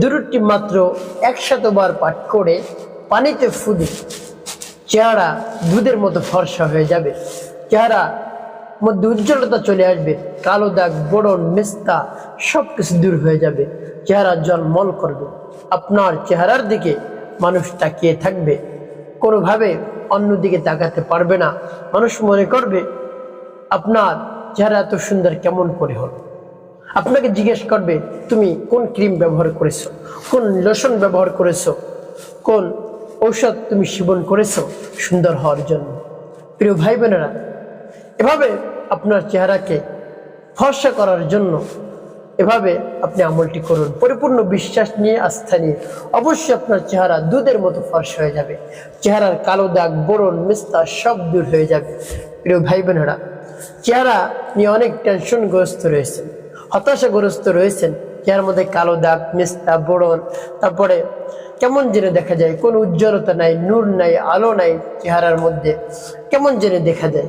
দুরুদটি মাত্র একশতবার পাঠ করে পানিতে ফুদে চেহারা দুধের মতো ফর্সা হয়ে যাবে। চেহারা মধ্যে উজ্জ্বলতা চলে আসবে, কালো দাগ বড়ন মেস্তা সব কিছু দূর হয়ে যাবে, চেহারা জলমল করবে। আপনার চেহারার দিকে মানুষ তাকিয়ে থাকবে, কোনোভাবে অন্যদিকে তাকাতে পারবে না। মানুষ মনে করবে, আপনার চেহারা এত সুন্দর কেমন করে হলো? আপনাকে জিজ্ঞেস করবে, তুমি কোন ক্রিম ব্যবহার করেছ? কোন লোশন ব্যবহার করেছ? কোন ঔষধ তুমি সেবন করেছ সুন্দর হওয়ার জন্য? প্রিয় ভাই বোনেরা এভাবে আপনার চেহারাকে ফর্সা করার জন্য এভাবে আপনি আমলটি করুন। পরিপূর্ণ বিশ্বাস নিয়ে, আস্থা নিয়ে অবশ্যই আপনার চেহারা দুধের মতো ফর্সা হয়ে যাবে। চেহারার কালো দাগ বরণ মিস্তা সব দূর হয়ে যাবে। প্রিয় ভাই বোনেরা চেহারা নিয়ে অনেক টেনশনগ্রস্ত রয়েছেন। হতাশাগ্রস্ত রয়েছেন। চেহারার মধ্যে কালো দাগ, মিস্তা বড়ন তারপরে কেমন জেনে দেখা যায়, কোনো উজ্জ্বলতা নাই, নূর নাই, আলো নাই চেহারার মধ্যে, কেমন জেনে দেখা যায়।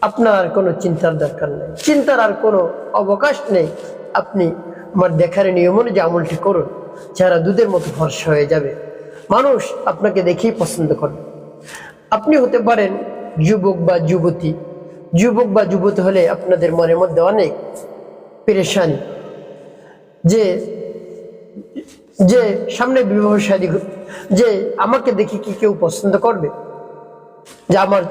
আপনার আর কোনো চিন্তার দরকার নেই। চিন্তার আর কোনো অবকাশ নেই। আপনি আমার দেখার নিয়ম অনুযায়ী আমলটি করুন। চেহারা দুধের মতো ফর্সা হয়ে যাবে। মানুষ আপনাকে দেখেই পছন্দ করবে। আপনি হতে পারেন যুবক বা যুবতী। যুবক বা যুবতী হলে আপনাদের মনের মধ্যে অনেক পেরেশানি। যে যে সামনে বিবাহ শাদী যে আমাকে দেখে কি কেউ পছন্দ করবে? যে আমার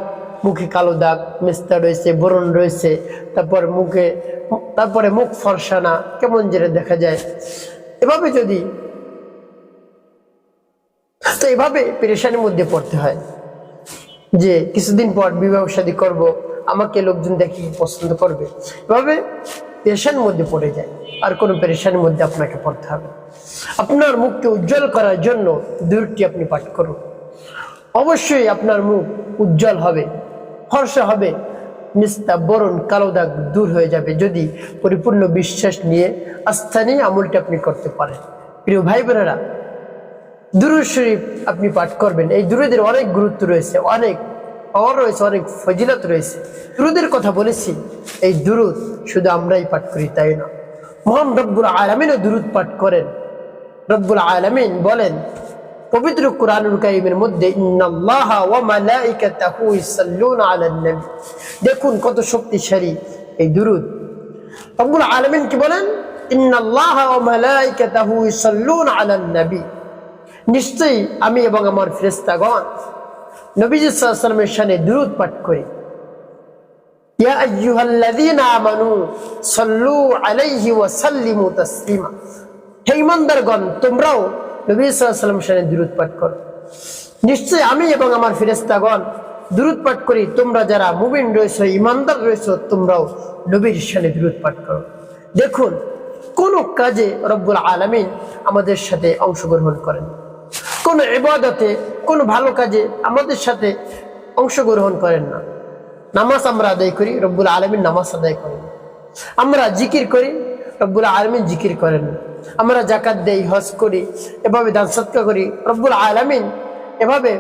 মুখে কালো দাগ, মেস্তা রয়েছে, বরণ রয়েছে, তারপর মুখে, তারপরে মুখ ফর্সানা, কেমন যেটা দেখা যায়। এভাবে যদি, তো এভাবে পেরেশানির মধ্যে পড়তে হয়। যে কিছুদিন পর বিবাহ শাদী করব, আমাকে লোকজন দেখে পছন্দ করবে? এভাবে পেরেশানির মধ্যে পড়ে যায়। আর কোনো পেরেশানির মধ্যে আপনাকে পড়তে হবে। আপনার মুখকে উজ্জ্বল করার জন্য দূরটি আপনি পাঠ করুন। অবশ্যই আপনার মুখ উজ্জ্বল হবে, ফর্সা হবে নিস্তা বরণ কালো দাগ দূর হয়ে যাবে যদি পরিপূর্ণ বিশ্বাস নিয়ে আস্থা নিয়ে আমলটি আপনি করতে পারেন। প্রিয় ভাই বোনেরা, দুরুদ শরীফ আপনি পাঠ করবেন। এই দুরুদের অনেক গুরুত্ব রয়েছে, অনেক পাওয়ার রয়েছে, অনেক ফজিলত রয়েছে। দুরুদের কথা বলেছি, এই দুরুদ শুধু আমরাই পাঠ করি, তাই না? মহান রব্বুল আলমিনও দুরুদ পাঠ করেন। রব্বুল আলমিন বলেন, পবিত্র কোরআনুল কারিমের মধ্যে দেখুন কত শক্তিশালী এই দুরুদ। রব্বুল আলামিন কি বলেন? নিশ্চয়ই আমি এবং আমার ফেরেশতাগণ নবীজি ওয়াসাল্লামের শানে দুরুদ পাঠ করি। করো। নিশ্চয় আমি এবং আমার ফিরেস্তাগণ দুরুদ পাঠ করি। তোমরা যারা মুবিন রয়েছে ইমানদার রয়েছে, তোমরাও নবীর শানে দুরুদ পাঠ করো। দেখুন, কোন কাজে রব্বুল আলমিন আমাদের সাথে অংশগ্রহণ করেন। কোন ইবাদতে কোন ভালো কাজে আমাদের সাথে অংশগ্রহণ করেন না। নামাজ আমরা আদায় করি, রব্বুল আলমিন নামাজ আদায় করেন। আমরা জিকির করি, রব্বুল আলমিন জিকির করেন। আমরা জাকাত দেই, হজ করি, এভাবে দান সৎকা করি, রব্বুল আলমিন এভাবে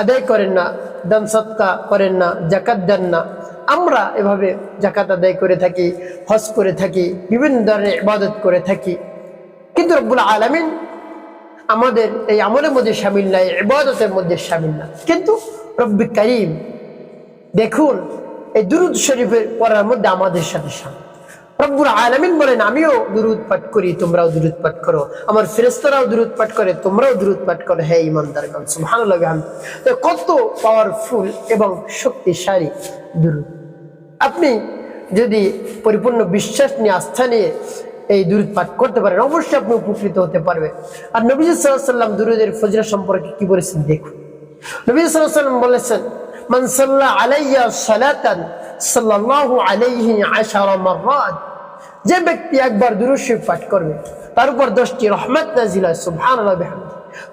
আদায় করেন না, দান সৎকা করেন না জাকাত দেন না। আমরা এভাবে জাকাত আদায় করে থাকি, হজ করে থাকি, বিভিন্ন ধরনের ইবাদত করে থাকি। কিন্তু রব্বুল আলমিন আমাদের, এই আমলের মধ্যে সামিল নাই, ইবাদতের মধ্যে সামিল না কিন্তু রব্বি করিম, দেখুন, এই দুরুদ শরীফের পড়ার মধ্যে আমাদের সাথে সামিল। রব্বুল আলমিন বলেন, আমিও দুরুদ পাঠ করি, তোমরাও দুরুদ পাঠ করো। আমার ফেরেস্তরাও দুরুদ পাঠ করে, তোমরাও দুরুদ পাঠ করো। হে ইমানদার গান ভালো লাগে তো কত পাওয়ারফুল এবং শক্তিশালী দুরুদ। আপনি যদি পরিপূর্ণ বিশ্বাস নিয়ে, আস্থা নিয়ে এই দূরত পাঠ করতে পারেন। অবশ্যই আপনি উপকৃত হতে পারবে আর নবীজ সাল্লাম দুরুদের ফজরা সম্পর্কে কি বলেছেন দেখুন। নবীজ সাল্লাম বলেছেন মানসাল্লাহ আলাইয়া সালাতান সাল্লাহ আলাইহি আশারা মাররাত। যে ব্যক্তি একবার দুরুশিব পাঠ করবে, তার উপর দশটি রহমত নাজিল হয় সুবহান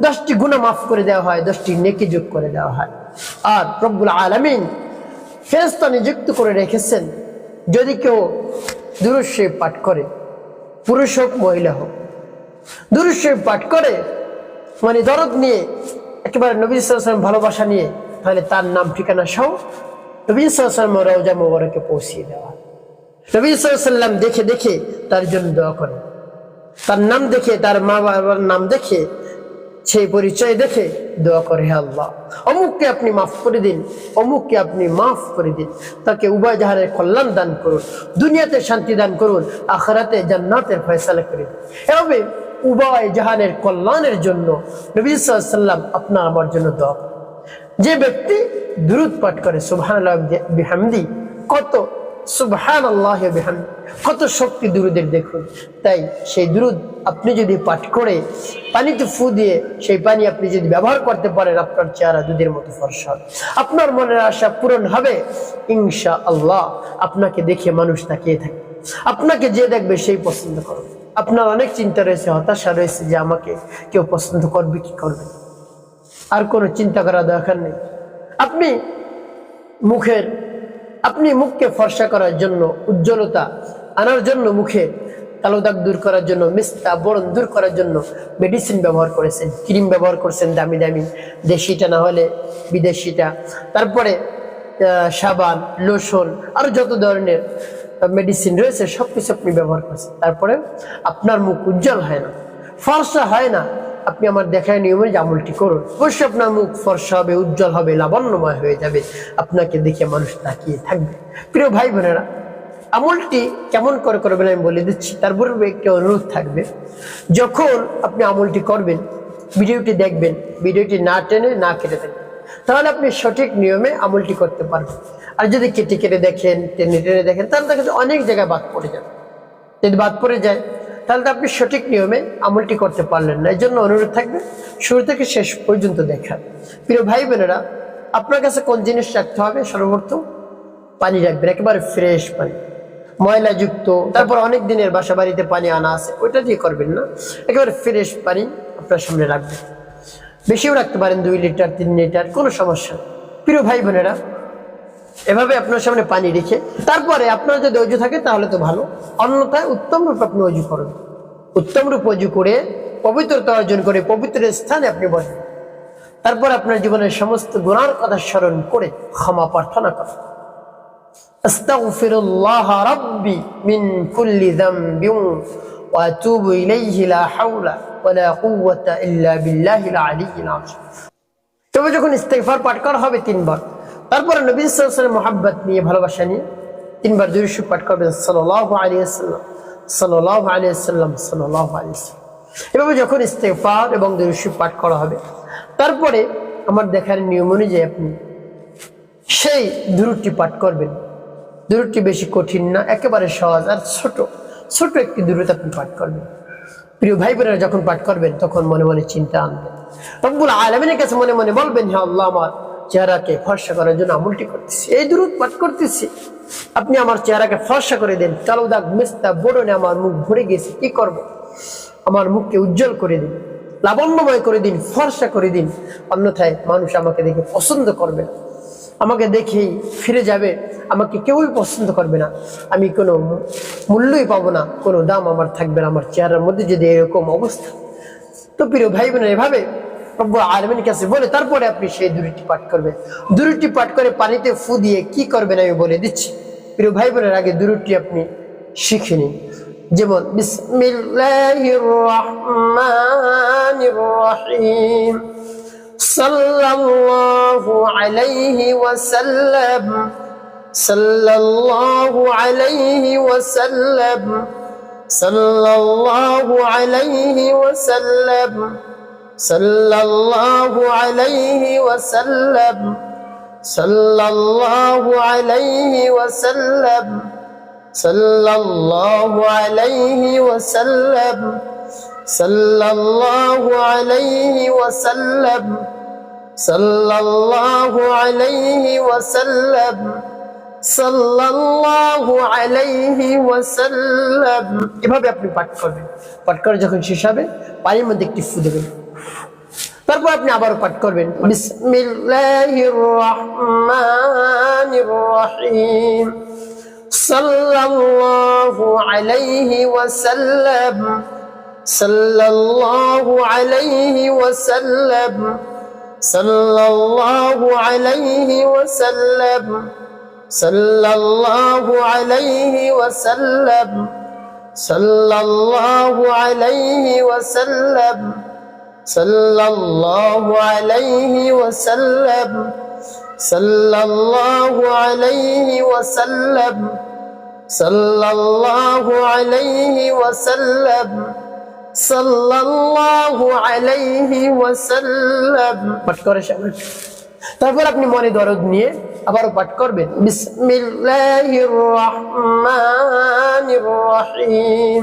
দশটি গুণা মাফ করে দেওয়া হয়, দশটি নেকি যোগ করে দেওয়া হয়। আর রব্বুল আলমিন ফেরস্তা নিযুক্ত করে রেখেছেন, যদি কেউ দুরুশিব পাঠ করে। পুরুষ হোক, মহিলা হোক। দুরুষ পাঠ করে মানে দরদ নিয়ে, একেবারে নবী সাল্লাম ভালোবাসা নিয়ে, তাহলে তার নাম, ঠিকানা সহ নবী সাল্লাম রওজা মোবারকে পৌঁছিয়ে দেওয়া। নবী সাল্লাম দেখে দেখে তার জন্য দোয়া করে তার নাম দেখে, তার মা বাবার নাম দেখে সেই পরিচয় দেখে দোয়া করে হে আল্লাহ। অমুককে আপনি মাফ করে দিন, অমুককে আপনি মাফ করে দিন। তাকে উভয় জাহারের কল্যাণ দান করুন, দুনিয়াতে শান্তি দান করুন, আখরাতে জান্নাতের ফয়সালা করে দিন। এভাবে উভয় জাহানের কল্যাণের জন্য নবী সাল্লাম আপনার আমার জন্য দোয়া যে ব্যক্তি দ্রুত পাঠ করে বিহামদি, কত সুবহান আল্লাহ কত শক্তি দুরুদের দেখুন। তাই সেই দুরুদ আপনি যদি পাঠ করে পানিতে ফু দিয়ে সেই পানি আপনি যদি ব্যবহার করতে পারেন, আপনার চেহারা দুধের মতো ফর্সা আপনার মনের আশা পূরণ হবে ইনশা আল্লাহ আপনাকে দেখে মানুষ তাকিয়ে থাকে আপনাকে যে দেখবে সেই পছন্দ করবে। আপনার অনেক চিন্তা রয়েছে, হতাশা রয়েছে যে আমাকে কেউ পছন্দ করবে কি করবে আর কোনো চিন্তা করা দরকার নেই। আপনি মুখের আপনি মুখকে ফর্সা করার জন্য, উজ্জ্বলতা আনার জন্য মুখে কালো দাগ দূর করার জন্য, মিস্তা বরণ দূর করার জন্য মেডিসিন ব্যবহার করেছেন, ক্রিম ব্যবহার করছেন দামি দামি, দেশিটা না হলে বিদেশিটা। তারপরে সাবান, লোশন, আরও যত ধরনের মেডিসিন রয়েছে সব কিছু আপনি ব্যবহার করছেন। তারপরে আপনার মুখ উজ্জ্বল হয় না, ফর্সা হয় না। আপনি আমার দেখায় নিয়মে যে আমলটি করুন। অবশ্যই আপনার মুখ ফর্সা হবে, উজ্জ্বল হবে, লাবণ্যময় হয়ে যাবে। আপনাকে দেখে মানুষ তাকিয়ে থাকবে। প্রিয় ভাই বোনেরা, আমলটি কেমন করে করবেন আমি বলে দিচ্ছি। তার পূর্বে একটি অনুরোধ থাকবে। যখন আপনি আমলটি করবেন, ভিডিওটি দেখবেন, ভিডিওটি না টেনে না কেটে থাকবেন তাহলে আপনি সঠিক নিয়মে আমলটি করতে পারবেন। আর যদি কেটে কেটে দেখেন, টেনে টেনে দেখেন, তাহলে দেখা অনেক জায়গায় বাদ পড়ে যাবে। যদি বাদ পড়ে যায় তাহলে তো আপনি সঠিক নিয়মে আমলটি করতে পারলেন না। এই জন্য অনুরোধ থাকবে, শুরু থেকে শেষ পর্যন্ত দেখা। প্রিয় ভাই বোনেরা, আপনার কাছে কোন জিনিস রাখতে হবে? সর্বপ্রথম পানি রাখবেন, একেবারে ফ্রেশ পানি। ময়লাযুক্ত, তারপর অনেক দিনের বাসা বাড়িতে পানি আনা আছে, ওইটা দিয়ে করবেন না। একেবারে ফ্রেশ পানি আপনার সামনে রাখবেন। বেশিও রাখতে পারেন দুই লিটার, তিন লিটার, কোনো সমস্যা প্রিয় ভাই বোনেরা এভাবে আপনার সামনে পানি রেখে, তারপরে আপনার যদি অজু থাকে তাহলে তো ভালো। অন্যথায় উত্তম রূপে আপনি অজু করেন। উত্তম রূপ অজু করে, পবিত্রতা অর্জন করে পবিত্র স্থানে আপনি বসেন তারপর আপনার জীবনের সমস্ত গুণার কথা স্মরণ করে ক্ষমা প্রার্থনা করেন। তবে যখন ইস্তেফার পাঠ করা হবে তিনবার তারপরে নবী সাল্লাল্লাহু মোহাব্বত নিয়ে ভালোবাসা নিয়ে তিনবার দুরুশু পাঠ করবেন সাল্লাল্লাহু আলাইহি সাল্লাম সাল্লাল্লাহু আলাইহি সাল্লাম সাল্লাল্লাহু এভাবে যখন ইস্তেগফার এবং দুরুশু পাঠ করা হবে, তারপরে আমার দেখার নিয়ম অনুযায়ী আপনি সেই দুরুটি পাঠ করবেন। দূরটি বেশি কঠিন না, একেবারে সহজ আর ছোট ছোট একটি দূরত আপনি পাঠ করবেন। প্রিয় ভাই বোনেরা যখন পাঠ করবেন, তখন মনে মনে চিন্তা আনবেন। রব্বুল আলমিনের কাছে মনে মনে বলবেন হ্যাঁ আল্লাহ আমার চেহারাকে ফর্সা করার জন্য আমলটি করতেছি। এই দূরত পাঠ করতেছি। আপনি আমার চেহারাকে ফর্সা করে দেন। কালো দাগ, মেস্তা, বোরনে আমার মুখ ভরে গেছে। কি করব। আমার মুখকে উজ্জ্বল করে দিন। লাবণ্যময় করে দিন, ফর্সা করে দিন। অন্যথায় মানুষ আমাকে দেখে পছন্দ করবে না। আমাকে দেখেই ফিরে যাবে। আমাকে কেউই পছন্দ করবে না। আমি কোনো মূল্যই পাবো না। কোনো দাম আমার থাকবে না। আমার চেহারার মধ্যে যদি এরকম অবস্থা। তো প্রিয় ভাই বোনের এভাবে রব্বুল আলমীর কাছে বলে, তারপরে আপনি সেই দূরটি পাঠ করবেন। দূরটি পাঠ করে পানিতে ফু দিয়ে কি করবেন আমি বলে দিচ্ছি। প্রিয় ভাই বোনের আগে দূরটি আপনি শিখে নিন। যেমন বিসমিল্লাহির রহমানির রহিম সাল্লাল্লাহু আলাইহি ওয়াসাল্লাম। সাল্লাল্লাহু আলাইহি ওয়াসাল্লাম। সাল্লাল্লাহু আলাইহি ওয়াসাল্লাম। صلى الله عليه وسلم صلى الله عليه وسلم صلى الله عليه وسلم صلى الله عليه وسلم صلى الله عليه وسلم صلى الله عليه وسلم এভাবে আপনি পাঠ করবেন পাঠ করে যখন শেষ হবে পানির মধ্যে একটি ফু দেবেন তারপর আপনি আবার পাঠ করবেন বিসমিল্লাহির রহমানির রহিম সাল্লাল্লাহু আলাইহি ওয়াসাল্লাম সাল্লাল্লাহু আলাইহি ওয়াসাল্লাম সাল্লাল্লাহু আলাইহি ওয়াসাল্লাম সাল্লাল্লাহু আলাইহি ওয়াসাল্লাম সাল্লাল্লাহু আলাইহি ওয়াসাল্লাম صلى الله عليه وسلم صلى الله عليه وسلم صلى الله عليه وسلم صلى الله عليه وسلم صلى الله عليه وسلم পাঠ করে সবাই তারপর আপনি মনে দরদ নিয়ে আবারও পাঠ করবেন বিসমিল্লাহির রহমানির রহিম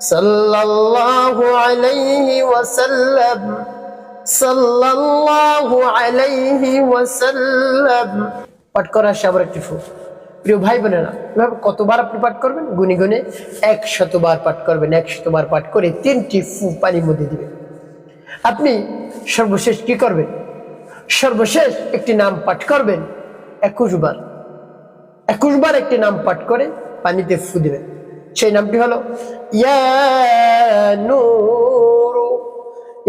আলাইহি ওয়াসাল্লাম সাল্লাল্লাহু আলাইহি ওয়াসাল্লাম, সাল্লাল্লাহু আলাইহি ওয়াসাল্লাম। পাঠ করার সাবার একটি ফুল। প্রিয় ভাই বোনেরা, এভাবে কতবার আপনি পাঠ করবেন? গুনে গুনে এক শতবার পাঠ করবেন এক শতবার পাঠ করে তিনটি ফু পানির মধ্যে দিবেন। আপনি সর্বশেষ কি করবেন? সর্বশেষ একটি নাম পাঠ করবেন একুশ বার একুশ বার একটি নাম পাঠ করে পানিতে ফু দিবেন। সেই নামটি হলো, ইয়া নূরু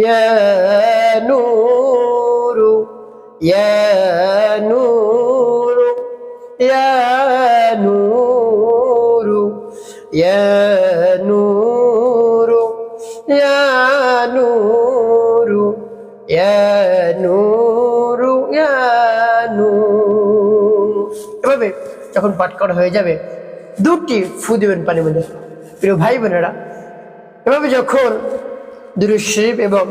ইয়া নূরু ইয়া নূরু ইয়া নূরু, ইয়া ইয়া নূরু ইয়া নূরু, ইয়া নূর। এভাবে যখন পাঠ করা হয়ে যাবে দুটি ফু দেবেন পানির মধ্যে। প্রিয় ভাই বোনেরা, এভাবে যখন দুরুদ শরীফ এবং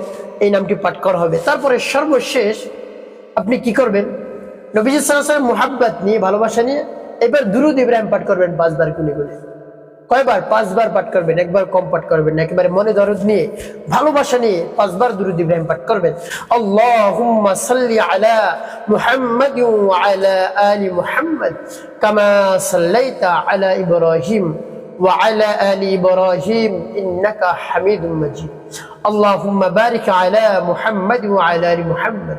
এই নামটি পাঠ করা হবে, তারপরে সর্বশেষ আপনি কি করবেন? নবীজ সালামের মোহাব্বত নিয়ে, ভালোবাসা নিয়ে, এবার দুরুদ ইব্রাহিম পাঠ করবেন পাঁচবার গুলি গুনে কয়বার, পাঁচবার পাঠ করবেন, একবার কম পাঠ করবেন না, একেবারে মনে দরদ নিয়ে, ভালোবাসা নিয়ে পাঁচবার দুরুদ ইব্রাহিম পাঠ করবেন। আল্লাহুম্মা সাল্লি আলা মুহাম্মাদ ওয়া আলা আলি মুহাম্মাদ কামা সাল্লাইতা আলা ইব্রাহিম ওয়া আলা আলি ইব্রাহিম ইন্নাকা হামিদুম মাজিদ। আল্লাহুম্মা বারিক আলা মুহাম্মাদ ওয়া আলা আলি মুহাম্মাদ।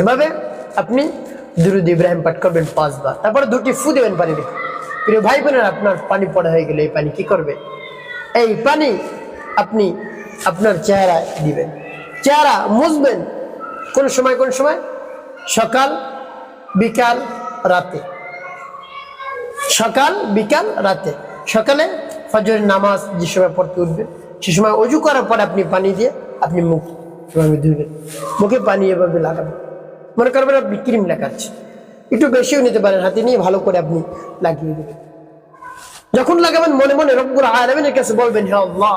এভাবে আপনি দুরুদ ইব্রাহিম পাঠ করবেন পাঁচবার। তারপরে দুটি ফু দেবেন পানি রেখে প্রিয় ভাই বোনের, আপনার পানি পড়া হয়ে গেলে এই পানি কি করবে? এই পানি আপনি আপনার চেহারায় দিবেন। চেহারা মুছবেন কোন সময় কোন সময়? সকাল, বিকাল, রাতে। সকাল, বিকাল, রাতে। সকালে ফজরের নামাজ যে সময় পড়তে উঠবে সে সময় অজু করার পর আপনি পানি দিয়ে আপনি মুখ এভাবে ধুবেন। মুখে পানি এভাবে লাগাবেন। মনে করবেন আপনি ক্রিম লাগাচ্ছে একটু বেশিও নিতে পারেন, হাতে নিয়ে ভালো করে আপনি লাগিয়ে দেবেন। যখন লাগাবেন, মনে মনে রব্বুর আলমিনের কাছে বলবেন, হে আল্লাহ,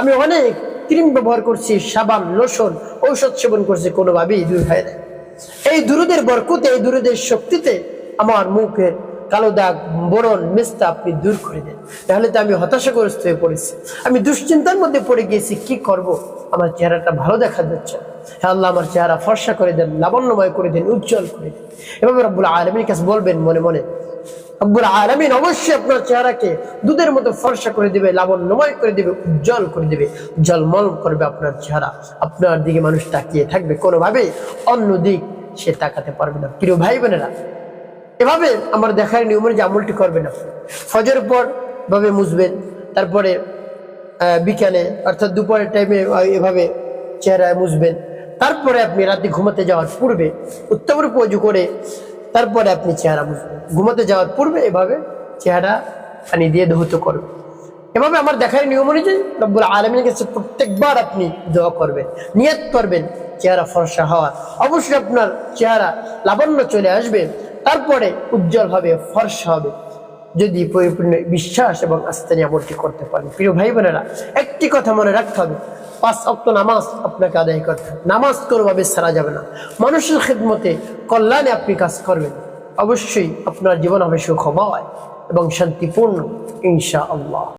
আমি অনেক ক্রিম ব্যবহার করছি, সাবান, লোশন, ঔষধ সেবন করছি, কোনোভাবেই দূর হয় না। এই দুরুদের বরকুতে, এই দুরুদের শক্তিতে আমার মুখের কালো দাগ বরণ মেস্তা আপনি দূর করে দেন। তাহলে তো আমি হতাশাগ্রস্ত হয়ে পড়েছি। আমি দুশ্চিন্তার মধ্যে পড়ে গিয়েছি, কি করব? আমার চেহারাটা ভালো দেখা যাচ্ছে না। হ্যাঁ আল্লাহ, আমার চেহারা ফর্সা করে দেন, লাবণ্যময় করে দেন, উজ্জ্বল করে দেন। এভাবে রব্বুল আলমীর কাছে বলবেন মনে মনে আলমিন অবশ্যই আপনার চেহারাকে দুধের মতো ফর্সা করে লাবণ্যময় করে উজ্জ্বল করে জলমল করবে আপনার চেহারা। আপনার দিকে মানুষ তাকিয়ে থাকবে কোনোভাবেই, অন্য দিক সে তাকাতে পারবে না। প্রিয় ভাই বোনেরা এভাবে আমার দেখার নিয়ম যে আমলটি করবেন আপনি। ফজর পর ভাবে মুছবেন, তারপরে বিকালে, অর্থাৎ দুপুরের টাইমে এভাবে চেহারায় মুছবেন। তারপরে আপনি রাতে ঘুমাতে যাওয়ার পূর্বে উত্তম রূপে করে তারপরে আপনি চেহারা মুছবেন ঘুমাতে যাওয়ার পূর্বে এভাবে চেহারা পানি দিয়ে ধৌত করবেন। এভাবে আমার দেখার নিয়ম অনুযায়ী রব্বুল আলমীর কাছে প্রত্যেকবার আপনি দোয়া করবেন, নিয়ত করবেন, চেহারা ফর্সা হওয়ার অবশ্যই আপনার চেহারা লাবণ্য চলে আসবে, তারপরে উজ্জ্বল হবে ফর্সা হবে। যদি পরিপূর্ণ বিশ্বাস এবং আস্থা নিয়ে করতে পারেন। প্রিয় ভাই বোনেরা, একটি কথা মনে রাখতে হবে। পাঁচ অক্ট নামাজ আপনাকে আদায় করতে হবে। নামাজ কোনোভাবে সারা যাবে না। মানুষের খেদমতে কল্যাণে আপনি কাজ করবেন। অবশ্যই আপনার জীবন হবে সুখময় এবং শান্তিপূর্ণ ইনশা আল্লাহ